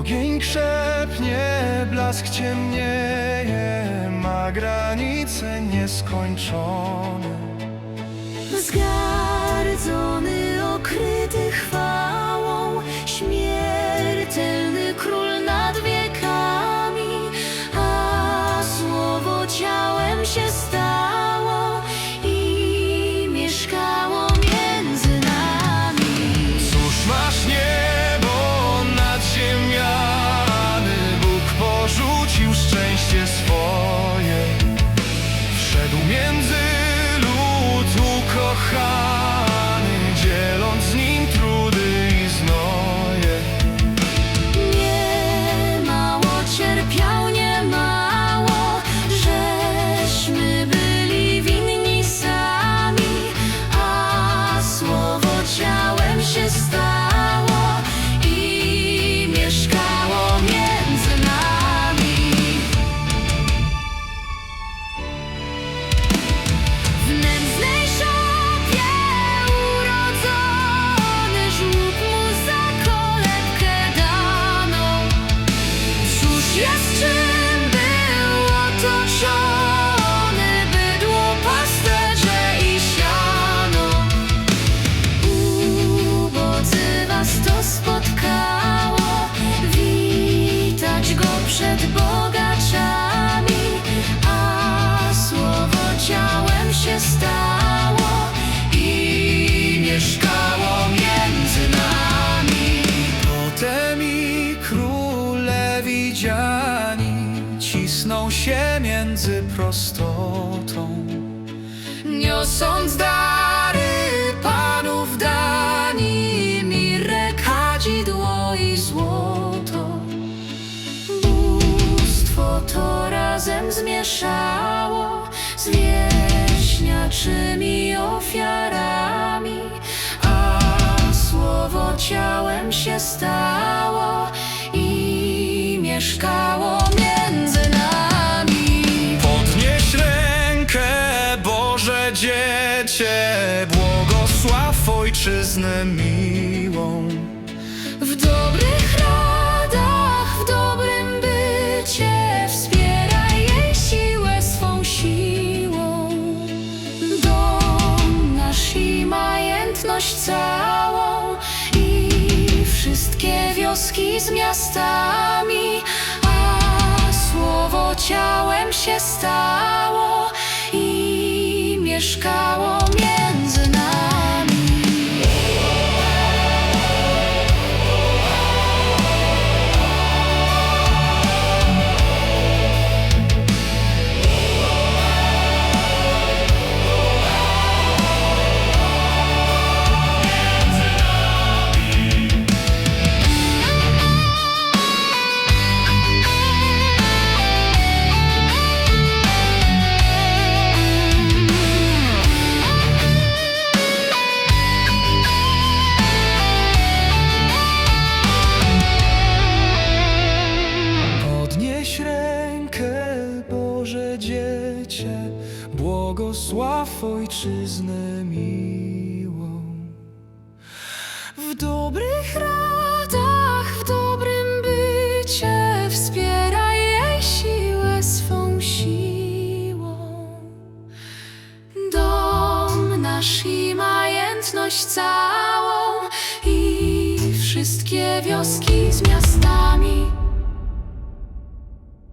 Ogień krzepnie, blask ciemnieje, ma granice nieskończone. Zgardzony, między przed bogaczami, a słowo ciałem się stało i mieszkało między nami. Potem i króle widziani cisną się między prostotą. Niosąc dary wieśniaczymi ofiarami, a słowo ciałem się stało i mieszkało między nami. Podnieś rękę, Boże dziecię, błogosław ojczyznę miłą. W dobrych radach, z miastami A słowo ciałem się stało I mieszkało błogosław ojczyznę miłą. W dobrych radach, w dobrym bycie Wspieraj jej siłę swą siłą Dom nasz i majętność całą